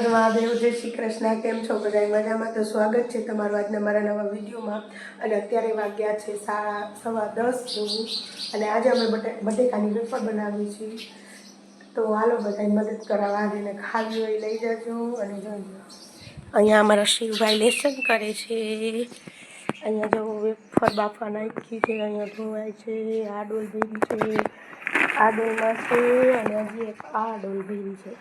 મહાદેવ, જય શ્રી કૃષ્ણ. કેમ છો બધા મજામાં? તો સ્વાગત છે તમારું આજના મારા નવા વિડીયોમાં. અને અત્યારે વાગ્યા છે સાડા સવા દસ જેવું. અને આજે અમે બટે, બટેકાની વેફર બનાવી છીએ તો હાલો બધા મદદ કરાવવા. આવીને ખાવી હોય લઈ જજો અને જોજો. અહીંયા અમારા શિવભાઈ લેસન કરે છે. અહીંયા જો વેફર બાફા નાખી છે, અહીંયા ધોવાય છે, આ ડોલ ભેરી છે, આ ડોલમાં છે, અને હજી એક આ ડોલ ભેરી છે.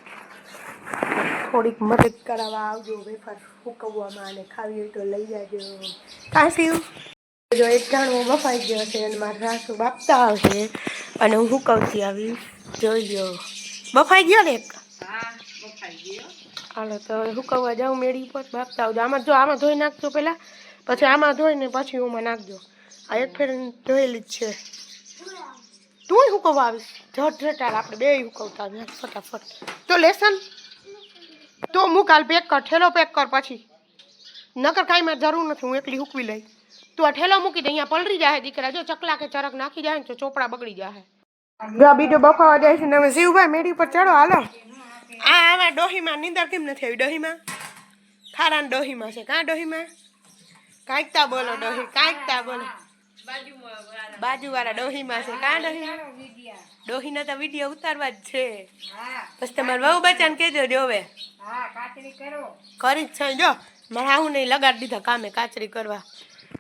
થોડીક મદદ કરાવવા આવજો, વેફર હુકવવામાં અને ખાવી હોય તો લઈ જાજો. કાં શિવ જો એક જાણવો બફાઈ ગયો છે અને મારા સાસુ બાપતા આવશે અને હું હુકવતી આવી જોઈજો બફાઈ ગયો ને એક? હાલો, તો હુકવવા જાઉં મેળી પર બાપતા આવજો. આમાં જો, આમાં ધોઈ નાખજો પહેલાં. પછી આમાં ધોઈને પછી હું નાખજો. આ એક ફેર ધોયેલી જ છે. તું હુકવવા આવીશ ઝટ ઝટાડ આપણે બે હુકવતા આવીએ ફટાફટ. તો લેસન. તો હું કાલ પેક કર, ઠેલો પેક કર પછી. નકર કાંઈ મારે જરૂર નથી, હું એકલી હૂકવી લઈ. તું આ ઠેલો મૂકી દે અહીંયા પલરી જાય દીકરા, જો ચકલા કે ચરક નાખી જાય ને તો ચોપડા બગડી જાય જો બીજો બફાવા જાય છે ને હવે શિવભાઈ મેળી પર ચડો, હાલો. આ આમાં ડોહીમાં નીંદર કેમ નથી આવી ડોહીમાં? ખારા ડોહીમાં છે. કાં ડોહીમાં? કાંઈક તા બોલો ડોહી કાંઈક તા વાળા બાજુવાળા ડોહીમાં છે. કા ડોહી? ડોહીના તો વીડિયો ઉતારવા જ છે. પછી તમારે બહુ બચાને કહેજો જો હવે. કરી. જ છે. જો મારે આવું નહીં લગાડી દીધા કામે કાચરી કરવા.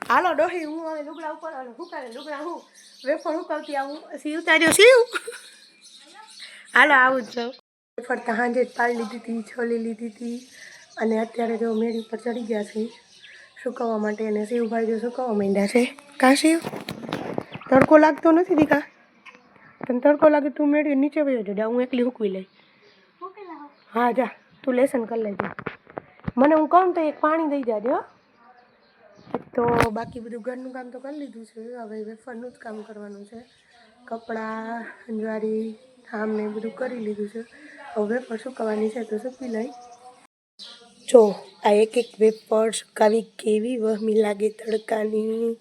હાલો ડોહી હું હવે લુગડા ઉપર હુકાવે લુગડા હું વેફર હુકાવતી આવું. સી ઉતાર્યો સી હાલો આવું જ જાઉં વેફર તો હાંજે પાડી લીધી હતી છોલી લીધી હતી. અને અત્યારે જો મેળી ઉપર ચડી ગયા છે. સુકવવા માટે અને શિવભાઈ જો સુકવવા માંડ્યા છે? કાં શિવ તડકો લાગતો નથી દીકા. તને તડકો લાગે તું મેળવી નીચે વયો જજો હું એકલી હુકવી લઈ હા, જા. તું લેસન કરી લેજે. મને હું કહું તો એક પાણી દઈ જાજો, હો. તો બાકી બધું ઘરનું કામ તો કરી લીધું છે. હવે વેફરનું જ કામ કરવાનું છે. કપડાં અંજવારી થામ ને બધું કરી લીધું છે. હવે વેફર સુકાવાની છે તો સૂકવી લઈ જો, આ એક એક વેફર સુકાવી કેવી વહમી લાગે તડકાની.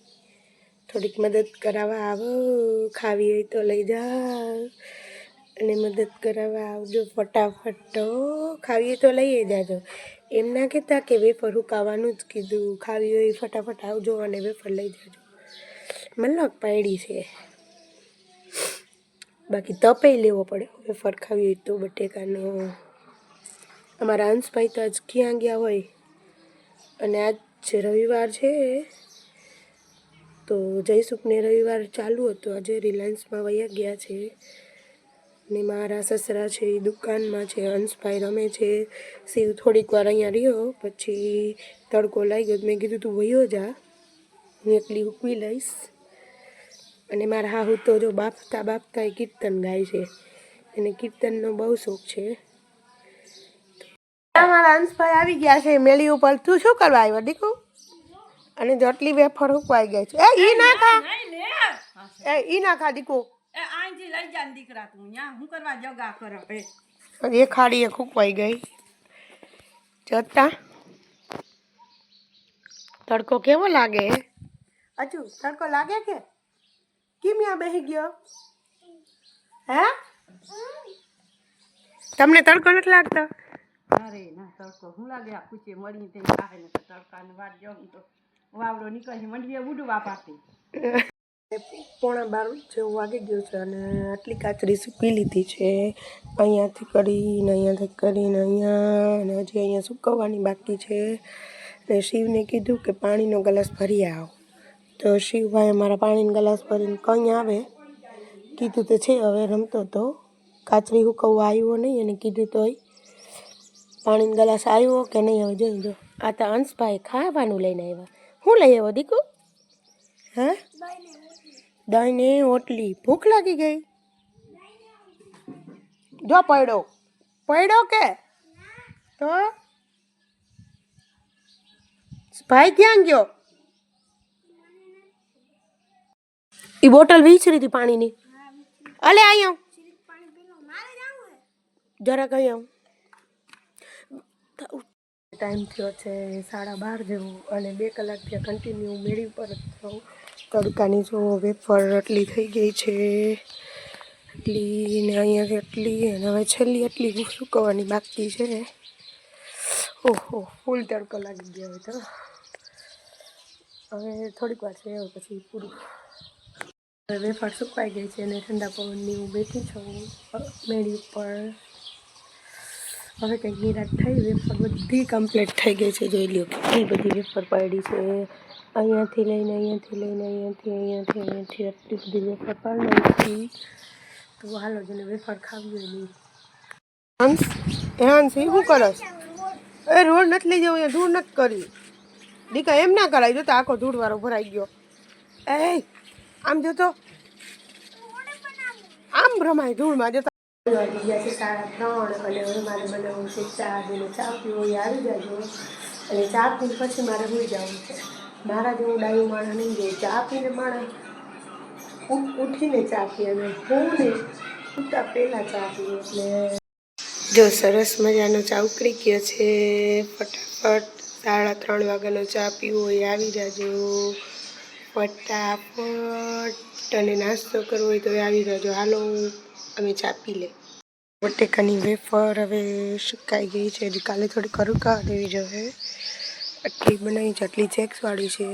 થોડીક મદદ કરાવવા આવો, ખાવી હોય તો લઈ જાઓ અને મદદ કરાવવા આવજો ફટાફટ. તો ખાવી હોય તો લઈએ જાજો. એમ ના કહેતા કે વેફર હુકાવાનું જ કીધું. ખાવી હોય ફટાફટ આવજો અને વેફર લઈ જાજો. મલક પાડી છે. બાકી તપે લેવો પડે. વેફર ખાવી હોય તો બટેકાનો. અમારા અંશભાઈ તો આજ ક્યાં ગયા હોય? અને આજ રવિવાર છે, તો જયસુખને રવિવાર ચાલુ હતો. આજે રિલાયન્સમાં વયા ગયા છે. ને મારા સસરા છે, એ દુકાનમાં છે અંશભાઈ રમે છે. શિવ થોડીક વાર અહીંયા રહ્યો, પછી તડકો લાગી ગયો મેં કીધું, તું વયો જા. હું એકલી ઉકવી લઈશ. અને મારા હાહુ તો જો બાપતા બાપતા એ કીર્તન ગાય છે. એને કીર્તનનો બહુ શોખ છે. મારા અંશભાઈ આવી ગયા છે મેળી ઉપર. તું શું કરવા આવ્યો દીકુ? અને જટલી વેફર ઉકવાઈ ગઈ છે. એ ઈ ના ખા. એ ઈ ના ખા દીકુ. એ આંજી લઈ જા દીકરા તું ન્યા. હું કરવા જગા કર હે એ ખાડી એ ખૂકવાઈ ગઈ. જતા તડકો કેવો લાગે? અચુ તડકો લાગે કે? કેમ યા બેસી ગયો? હે? તમને તડકો નથી લાગતો? અરે ના તડકો હું લાગે આ પૂછે મળી તે કાહે ને તડકાને વાટ જાઉં તો વાવડો નીકળે મંડીએ ઉડવા પાતી પોણા બાર જેવું વાગી ગયું છે અને આટલી કાચરી સૂકી લીધી છે. અહીંયાથી કરીને અહીંયાથી કરીને અહીંયા અને હજી અહીંયા સૂકવવાની બાકી છે. એટલે શિવને કીધું કે પાણીનો ગ્લાસ ભરી આવો. તો શિવભાઈ અમારા પાણીનો ગ્લાસ ભરીને કંઈ આવે? કીધું તો છે, હવે રમતો તો. કાચરી સૂકવવા આવ્યો નહીં અને કીધું તોય પાણીનો ગ્લાસ આવ્યો કે નહીં હવે જોઈ જો આ તો અંશભાઈ ખાવાનું લઈને આવ્યા. શું લઈ આવ્યો દીકુ? હા? દહીંને ઓટલી. ભૂખ લાગી ગઈ? જો પડ્યો. પડ્યો કે? તો? ભાઈ ક્યાં ગયો? એ બોટલ વીચરી હતી પાણીની. અલે અહીંયા જરાક અહીંયા ટાઈમ થયો છે સાડા બાર જેવું અને બે કલાક ત્યાં કન્ટિન્યુ મેળી ઉપર જ થયું તડકાની જો વેફર આટલી થઈ ગઈ છે એટલી ને અહીંયા એટલી અને હવે છેલ્લી એટલી સુકવવાની બાકી છે. ઓહો ફૂલ તડકો લાગી ગયો હવે તો. હવે થોડીક વાર છે પછી પૂરું. વેફર સુકવાઈ ગઈ છે અને ઠંડા પવનની હું બેઠી છું મેળી ઉપર. હવે કંઈક નિરાશ થઈ વેફર બધી કમ્પ્લીટ થઈ ગઈ છે, જોઈ લ્યો કેટલી બધી વેફર પડી છે. અહીંયાથી લઈને અહીંયાથી લઈને અહીંયાથી અહીંયાથી અહીંયાથી આટલી બધી વેફર પડી હતી તો હાલો, જેને વેફર ખાવી હોય નહીં હંસ, એ હંસ એ શું કરસ એ રોડ નથી લઈ જવું ધૂળ નથી કરી. દીકા એમ ના કરાય. જો તો આખો ધૂળવાળો ભરાઈ ગયો. એ આમ જોતો આમ ભ્રમાય ધૂળમાં જતા વાગી ગયા છે સાડા ત્રણ અને હવે મારે બનાવવું છે ચા જેને ચા પીવો એ આવી જાજો અને ચા પીને પછી મારે હોઈ જવું છે મારા જેવું ડાયું માણસ નહીં જોઈએ ચા પીને માણસ ઉઠીને ચા પીએ અને હું ને ઉઠતા પહેલાં ચા પીએ એટલે જો સરસ મજાનો ચા ઉકળી ગયો છે, ફટાફટ સાડા ત્રણ વાગ્યાનો ચા પીવો, એ આવી જાજો. ફટાફટ અને નાસ્તો કરવો હોય તો આવી જાજો હાલો, અમે ચા પી લે બટેકાની વેફર હવે સુકાઈ ગઈ છે. હજી કાલે થોડી કરુકા દેવી જોઈએ આટલી બનાવી છે, આટલી ચેક્સવાળી છે.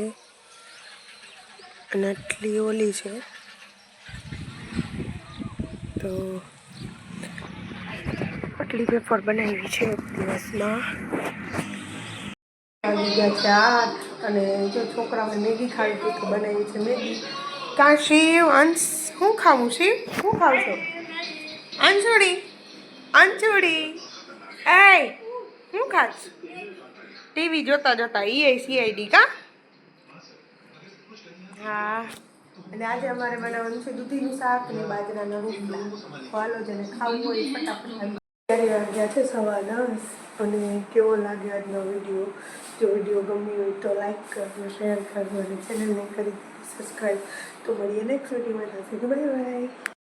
અને આટલી ઓલી છે. તો આટલી વેફર બનાવી છે એક દિવસમાં. ગયા છે આઠ અને જો છોકરાઓને મેગી ખાવી હતી તો બનાવી છે મેગી. કાં શિવ, અંશ શું ખાવું શિવ? શું ખાવ છો. અંશુડી અંશુડી એ શું ખાશ ટીવી જોતા જોતા ઈ સીઆઈડી કા? હા. અને આજે અમારે બનાવવાનું છે દૂધીનું શાક ને બાજરાના રોટલા. હાલો જેને ખાવું હોય ફટાફટ. ત્યારે વાગ્યા છે સવા દસ અને કેવો લાગ્યો આજનો વીડિયો જો વીડિયો ગમ્યો હોય તો લાઈક કરજો શેર કરજો અને ચેનલને કરી સબસ્ક્રાઈબ તો મળીએ નેક્સ્ટ વિડીયોમાં થશે બાય બાય